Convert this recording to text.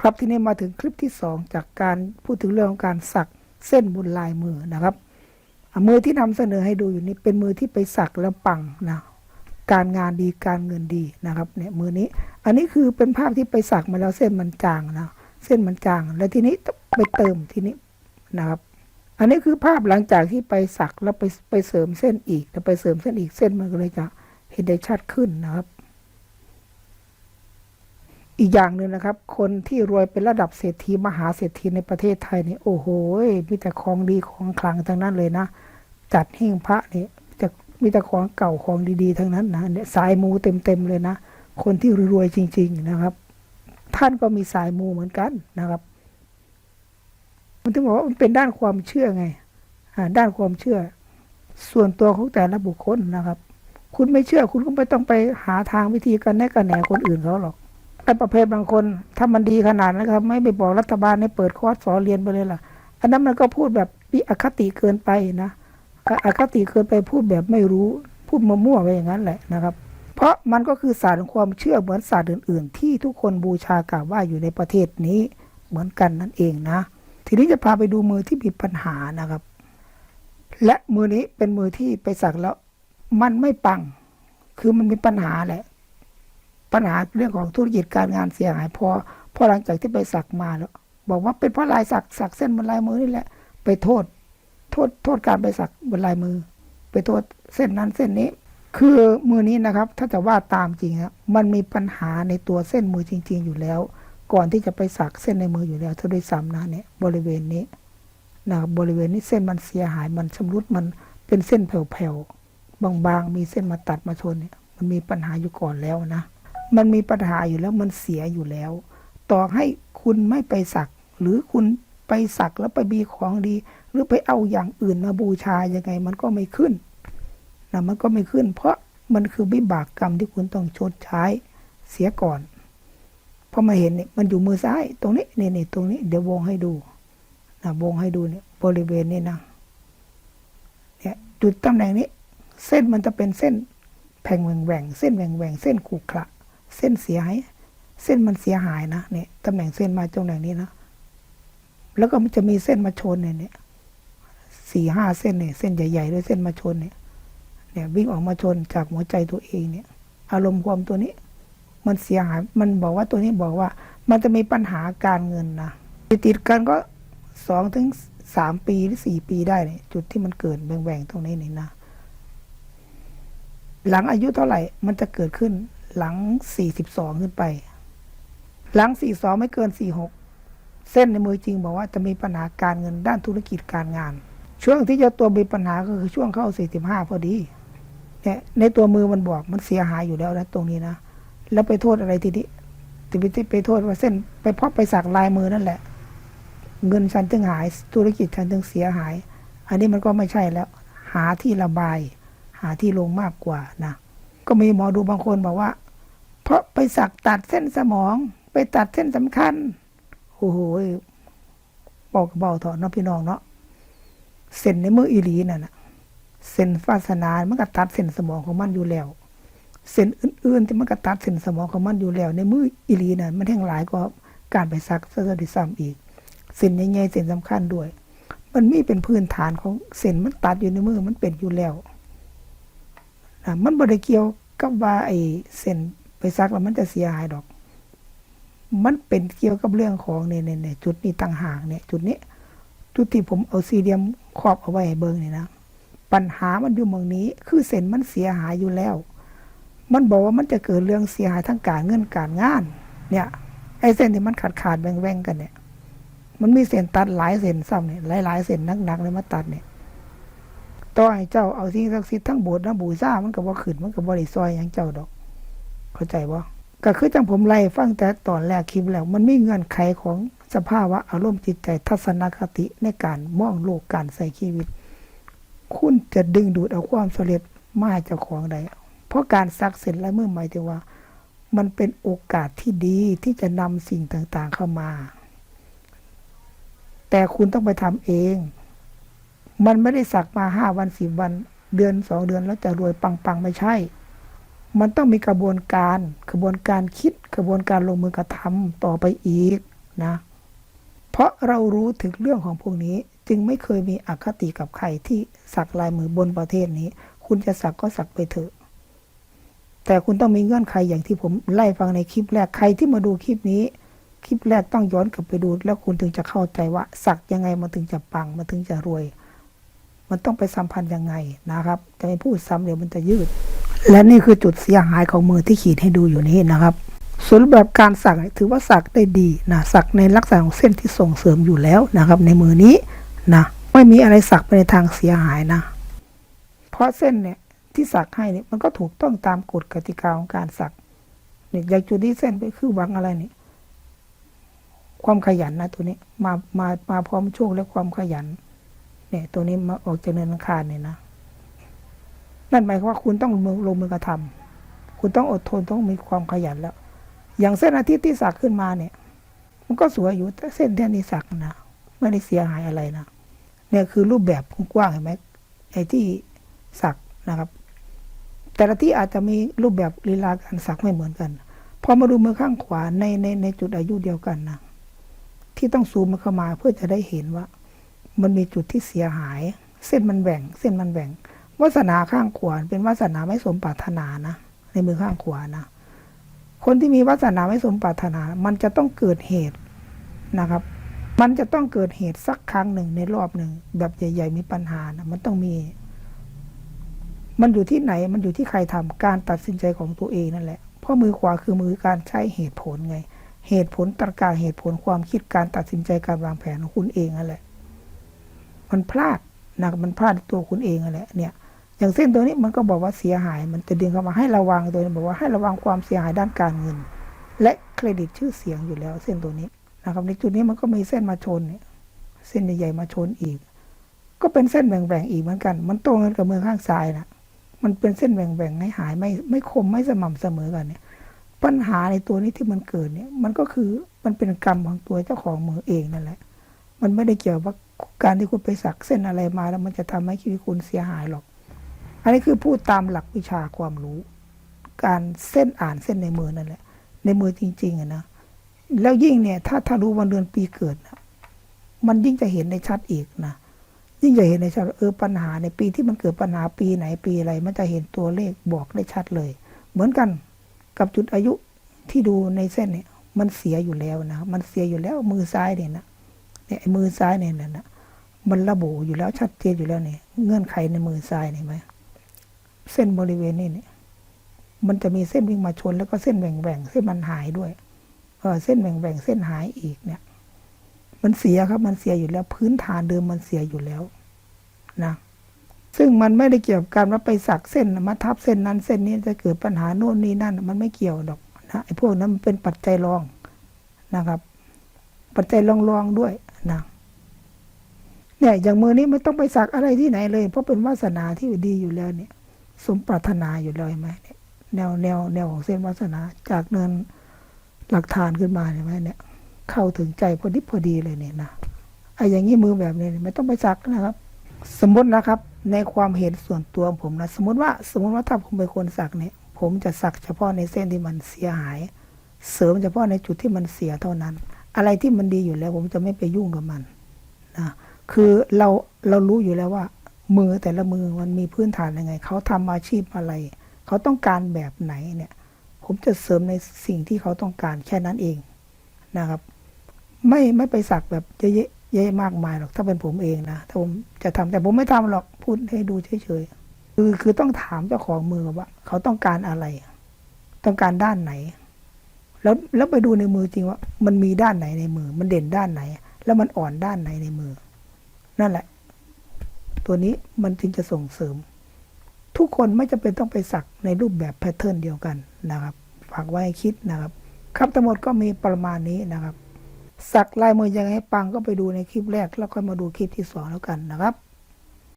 ครับที่นี้มาถึงคลิปที่สองจากการพูดถึงเรื่องของการสักเส้นบนลายมือนะครับ มือที่นำเสนอให้ดูอยู่นี้เป็นมือที่ไปสักแล้วปังนะการงานดีการเงินดีนะครับเนี่ยมือนี้ อันนี้คือเป็นภาพที่ไปสักมาแล้วเส้นมันจางนะเส้นมันจาง แล้วทีนี้ไปเติมทีนี้นะครับ อันนี้คือภาพหลังจากที่ไปสักแล้วไปไปเสริมเส้นอีกแล้วไปเสริมเส้นอีกเส้นมันก็เลยจะเห็นได้ชัดขึ้นนะครับ อีกอย่างหนึ่งนะครับ คนที่รวยเป็นระดับเศรษฐีมหาเศรษฐีในประเทศไทยนี่โอ้โหมีแต่ของดีของขลังทั้งนั้นเลยนะ จัดหิ้งพระนี่จะมีแต่ของเก่าของดีๆทั้งนั้นนะเนี่ยสายมูเต็มๆเลยนะ คนที่รวยจริง ๆนะครับ ท่านก็มีสายมูเหมือนกันนะครับ มันถึงบอกว่ามันเป็นด้านความเชื่อไงอด้านความเชื่อ ส่วนตัวของแต่ละบุคคลนะครับ คุณไม่เชื่อคุณก็ไม่ต้องไปหาทางวิธีกันแน่กันแหนคนอื่นเขาหรอก ไอ้ประเภทบางคน ถ้ามันดีขนาดนั้นครับ ไม่ไปบอกรัฐบาลให้เปิดคอร์สสอนเรียนไปเลยล่ะ อันนั้นมันก็พูดแบบมีอคติเกินไปนะอคติเกินไปพูดแบบไม่รู้พูดมั่วๆไปอย่างนั้นแหละนะครับ เพราะมันก็คือศาสตร์ของความเชื่อเหมือนศาสตร์อื่น ๆ ที่ทุกคนบูชากราบไหว่าอยู่ในประเทศนี้เหมือนกันนั่นเองนะ ทีนี้จะพาไปดูมือที่มีปัญหานะครับ และมือนี้เป็นมือที่ไปสักแล้ว มันไม่ปัง คือมันมีปัญหาแหละ ปัญหาเรื่องของธุรกิจการงานเสียหายพอพอหลังจากที่ไปสักมาแล้ว บอกว่าเป็นเพราะลายสักสักเส้นบนลายมือนี่แหละ ไปโทษ โทษโทษการไปสักบนลายมือ ไปโทษเส้นนั้นเส้นนี้ คือมือนี้นะครับ ถ้าจะว่าตามจริงครับมันมีปัญหาในตัวเส้นมือจริง ๆ อยู่แล้ว ก่อนที่จะไปสักเส้นในมืออยู่แล้วเท่าด้วยซ้ำนะเนี่ยบริเวณนี้นะครับบริเวณนี้เส้นมันเสียหายมันชำรุดมันเป็นเส้นแผ่วๆบางๆ มีเส้นมาตัดมาชนเนี่ยมันมีปัญหาอยู่ก่อนแล้วนะ มันมีปัญหาอยู่แล้วมันเสียอยู่แล้ว ต่อให้คุณไม่ไปสัก หรือคุณไปสักแล้วไปมีของดี หรือไปเอาอย่างอื่นมาบูชายังไง มันก็ไม่ขึ้นนะมันก็ไม่ขึ้น เพราะมันคือวิบากกรรมที่คุณต้องชดใช้เสียก่อนพอมาเห็นเนี่ยมันอยู่มือซ้ายตรงนี้เนี่ยเนี่ยตรงนี้ เดี๋ยววงให้ดูนะวงให้ดูเนี่ยบริเวณนี้นะเนี่ยจุดตำแหน่งนี้ เส้นมันจะเป็นเส้นแผงแหว่งแหว่งเส้นแหว่งแหว่งเส้นขรุขระ เส้นเสียหาย เส้นมันเสียหายนะเนี่ยตำแหน่งเส้นมาตรงไหนนี้นะแล้วก็มันจะมีเส้นมาชนเนี่ยเนี่ยสี่ห้าเส้นเนี่ยเส้นใหญ่ๆด้วยเส้นมาชนเนี่ย เนี่ย วิ่งออกมาชนจากหัวใจตัวเองเนี่ย อารมณ์ความตัวนี้ มันเสียหาย มันบอกว่าตัวนี้บอกว่า มันจะมีปัญหาการเงินนะติดกันก็สองถึงสามปีหรือสี่ปีได้เนี่ยจุดที่มันเกิดแหว่งๆตรงนี้นี่นะหลังอายุเท่าไหร่มันจะเกิดขึ้น หลัง42ขึ้นไป หลัง42ไม่เกิน46เส้นในมือจริงบอกว่าจะมีปัญหาการเงินด้านธุรกิจการงาน ช่วงที่จะตัวมีปัญหาก็คือช่วงเข้า45พอดีเนี่ยในตัวมือมันบอกมันเสียหายอยู่แล้วนะตรงนี้นะแล้วไปโทษอะไรทีนี้ทีนี้ไปโทษว่าเส้นไปเพาะไปสักลายมือนั่นแหละ เงินฉันจึงหาย ธุรกิจฉันจึงเสียหาย อันนี้มันก็ไม่ใช่แล้ว หาที่ระบาย หาที่ลงมากกว่านะ ก็มีหมอดูบางคนบอกว่า เพราะไปสักตัดเส้นสมอง ไปตัดเส้นสำคัญ โอ้โหบอกบเบาเถอะเนาะพี่น้องเนาะเส้นในมืออีหลีน่ะนะเส้นฟาสนา มันก็ตัดเส้นสมองของมันอยู่แล้ว เส้นอื่นๆที่มันก็ตัดเส้นสมองของมันอยู่แล้ว ในมืออีหลีน่ะมันแห่งหลายกว่าการไปสักซะด้วยซ้ำอีก เส้นใหญ่ๆเส้นสำคัญด้วย มันมีเป็นพื้นฐานของเส้นมันตัดอยู่ในมือมันเป็นอยู่แล้ว มันบ่ได้เกี่ยวกับว่าไอ้เส้นไปซักแล้วมันจะเสียหายดอก มันเป็นเกี่ยวกับเรื่องของเนี่ยเนี่ยเนี่ยจุดนี้ต่างหากเนี่ย จุดนี้ จุดที่ผมเอาสี่เหลี่ยมครอบเอาไว้ให้เบิ่งนี่นะ ปัญหามันอยู่เมืองนี้ คือเส้นมันเสียหายอยู่แล้ว มันบอกว่ามันจะเกิดเรื่องเสียหายทางการเงินการงาน เนี่ย ไอ้เส้นที่มันขาดขาดแบ่งแบ่งกันเนี่ย มันมีเส้นตัดหลายเส้นซ้ำเนี่ยหลายหลายๆเส้นหนักๆเลยมาตัดเนี่ย ต่อให้เจ้าเอาสิ่งศักดิ์สิทธิ์ทั้งโบสถ์ทั้งบูชามันก็บ่ขึ้นมันก็บ่ได้ซอยหยังเจ้าดอก เข้าใจบ่ก็คือจังผมไล่ฟังแต่ตอนแรกคลิปแล้ว มันมีเงื่อนไขของสภาวะอารมณ์จิตใจทัศนคติในการมองโลกการใส่ชีวิต คุณจะดึงดูดเอาความสำเร็จมาเจ้าของได้เพราะการซักเสร็จแล้วเมื่อหมายถึงว่า มันเป็นโอกาสที่ดีที่จะนำสิ่งต่างๆเข้ามา แต่คุณต้องไปทำเอง มันไม่ได้สักมาห้าวันสิบวัน เดือนสองเดือนแล้วจะรวยปังๆไม่ใช่ มันต้องมีกระบวนการกระบวนการคิดกระบวนการลงมือกระทำต่อไปอีกนะ เพราะเรารู้ถึงเรื่องของพวกนี้จึงไม่เคยมีอคติกับใครที่สักลายมือบนประเทศนี้ คุณจะสักก็สักไปเถอะ แต่คุณต้องมีเงื่อนไขอย่างที่ผมไล่ฟังในคลิปแรกใครที่มาดูคลิปนี้ คลิปแรกต้องย้อนกลับไปดู แล้วคุณถึงจะเข้าใจว่า สักยังไงมันถึงจะปังมันถึงจะรวย มันต้องไปสัมพันธ์ยังไงนะครับ จะไม่พูดซ้ำเดี๋ยวมันจะยืด และนี่คือจุดเสียหายของมือที่ขีดให้ดูอยู่นี้นะครับ ส่วนรูปแบบการสักถือว่าสักได้ดีนะสักในลักษณะของเส้นที่ส่งเสริมอยู่แล้วนะครับ ในมือนี้นะไม่มีอะไรสักไปในทางเสียหายนะ เพราะเส้นเนี่ยที่สักให้เนี่ยมันก็ถูกต้องตามกฎกติกาของการสักเนี่ยอย่างจุดที่เส้นไปคือหวังอะไรเนี่ยความขยันนะตัวนี้มามามาพร้อมโชคและความขยัน เนี่ย ตัวนี้มาออกจากเนินอังคารเนี่ยนะ นั่นหมายความว่าคุณต้องลงมือลงมือกระทำคุณต้องอดทนต้องมีความขยันแล้ว อย่างเส้นอาทิตย์ที่สักขึ้นมาเนี่ย มันก็สวยอยู่แต่เส้นที่นี่สักนะไม่ได้เสียหายอะไรนะเนี่ยคือรูปแบบกว้างเห็นไหมไอ้ที่สักนะครับ แต่ละที่อาจจะมีรูปแบบลีลาการสักไม่เหมือนกันพอมาดูมือข้างขวาในในในจุดอายุเดียวกันนะที่ต้องซูมมันเข้ามาเพื่อจะได้เห็นว่า มันมีจุดที่เสียหาย เส้นมันแหว่ง เส้นมันแหว่งวาสนาข้างขวาเป็นวาสนาไม่สมปรารถนานะในมือข้างขวานะคนที่มีวาสนาไม่สมปรารถนา มันจะต้องเกิดเหตุนะครับ มันจะต้องเกิดเหตุสักครั้งหนึ่งในรอบหนึ่งแบบใหญ่ ๆ มีปัญหานะมันต้องมี มันอยู่ที่ไหน มันอยู่ที่ใครทำการตัดสินใจของตัวเองนั่นแหละเพราะมือขวาคือมือการใช้เหตุผลไง เหตุผลตรรกาเหตุผลความคิดการตัดสินใจการวางแผนของคุณเองนั่นแหละ มันพลาดนะมันพลาดตัวคุณเองแหละเนี่ย อย่างเส้นตัวนี้มันก็บอกว่าเสียหาย มันจะดึงเข้ามาให้ระวังตัวนี้บอกว่าให้ระวังความเสียหายด้านการเงิน และเครดิตชื่อเสียงอยู่แล้ว เส้นตัวนี้นะครับในจุดนี้มันก็มีเส้นมาชนเส้นใหญ่ๆมาชนอีก ก็เป็นเส้นแหว่งๆอีกเหมือนกัน มันตรงกันกับมือข้างซ้ายนะมันเป็นเส้นแหว่งๆให้หายไม่ไม่คมไม่สม่ำเสมอกันเนี่ย ปัญหาในตัวนี้ที่มันเกิดเนี่ย มันก็คือมันเป็นกรรมของตัวเจ้าของมือเองนั่นแหละ มันไม่ได้เกี่ยวว่า การที่คุณไปสักเส้นอะไรมาแล้วมันจะทำให้ชีวิตคุณเสียหายหรอก อันนี้คือพูดตามหลักวิชาความรู้ การเส้นอ่านเส้นในมือนั่นแหละ ในมือจริงๆอะนะแล้วยิ่งเนี่ยถ้าถ้ารู้วันเดือนปีเกิดนะมันยิ่งจะเห็นในชัดอีกนะยิ่งจะเห็นในชัดเออปัญหาในปีที่มันเกิดปัญหาปีไหนปีอะไร มันจะเห็นตัวเลขบอกได้ชัดเลย เหมือนกันกับจุดอายุที่ดูในเส้นเนี่ย มันเสียอยู่แล้วนะมันเสียอยู่แล้วมือซ้ายเนี่ยนะ เนี่ยมือซ้ายเนี่ยนะมันระบุอยู่แล้วชัดเจนอยู่แล้วเนี่ยเงื่อนไขในมือซ้ายเนี่ยไหมเส้นบริเวณนี้เนี่ย มันจะมีเส้นวิ่งมาชนแล้วก็เส้นแหว่งแหว่งๆเส้นมันหายด้วย เออเส้นแหว่งแหว่งๆเส้นหายอีกเนี่ย มันเสียครับมันเสียอยู่แล้ว พื้นฐานเดิมมันเสียอยู่แล้วนะซึ่งมันไม่ได้เกี่ยวกับการว่าไปสักเส้นมาทับเส้นนั้นเส้นนี้จะเกิดปัญหาโน่นนี่นั่น มันไม่เกี่ยวดอกนะไอ้พวกนั้นมันเป็นปัจจัยรองนะครับ ปัจจัยรองรองๆด้วย นะเนี่ยอย่างมือนี้ไม่ต้องไปสักอะไรที่ไหนเลย เพราะเป็นวาสนาที่ดีอยู่แล้วเนี่ย สมปรารถนาอยู่แล้วเห็นไหมเนี่ยแนวแนวแนวของเส้นวาสนาจากเนินหลักฐานขึ้นมาเห็นไหมเนี่ย เข้าถึงใจพอดีพอดีเลยเนี่ยนะไอ้อย่างนี้มือแบบนี้ไม่ต้องไปสักนะครับ สมมตินะครับ ในความเห็นส่วนตัวของผมนะสมมติว่าสมมติว่าถ้าผมเป็นคนสักเนี่ย ผมจะสักเฉพาะในเส้นที่มันเสียหาย เสริมเฉพาะในจุดที่มันเสียเท่านั้น อะไรที่มันดีอยู่แล้ว ผมจะไม่ไปยุ่งกับมันนะคือเราเรารู้อยู่แล้วว่า มือแต่ละมือมันมีพื้นฐานยังไง เขาทำอาชีพอะไร เขาต้องการแบบไหนเนี่ย ผมจะเสริมในสิ่งที่เขาต้องการแค่นั้นเองนะครับ ไม่ไม่ไปสักแบบเยอะเยอะมากมายหรอกถ้าเป็นผมเองนะถ้าผมจะทำแต่ผมไม่ทำหรอกพูดให้ดูเฉยๆคือคือต้องถามเจ้าของมือว่า เขาต้องการอะไร ต้องการด้านไหน แล้วแล้วไปดูในมือจริงว่า มันมีด้านไหนในมือ มันเด่นด้านไหน แล้วมันอ่อนด้านไหนในมือ นั่นแหละ ตัวนี้มันจึงจะส่งเสริม ทุกคนไม่จำเป็นต้องไปสักในรูปแบบแพทเทิร์นเดียวกันนะครับ ฝากไว้คิดนะครับ ครับทั้งหมดก็มีประมาณนี้นะครับ สักลายมือยังไงให้ปังก็ไปดูในคลิปแรก แล้วค่อยมาดูคลิปที่สองแล้วกันนะครับ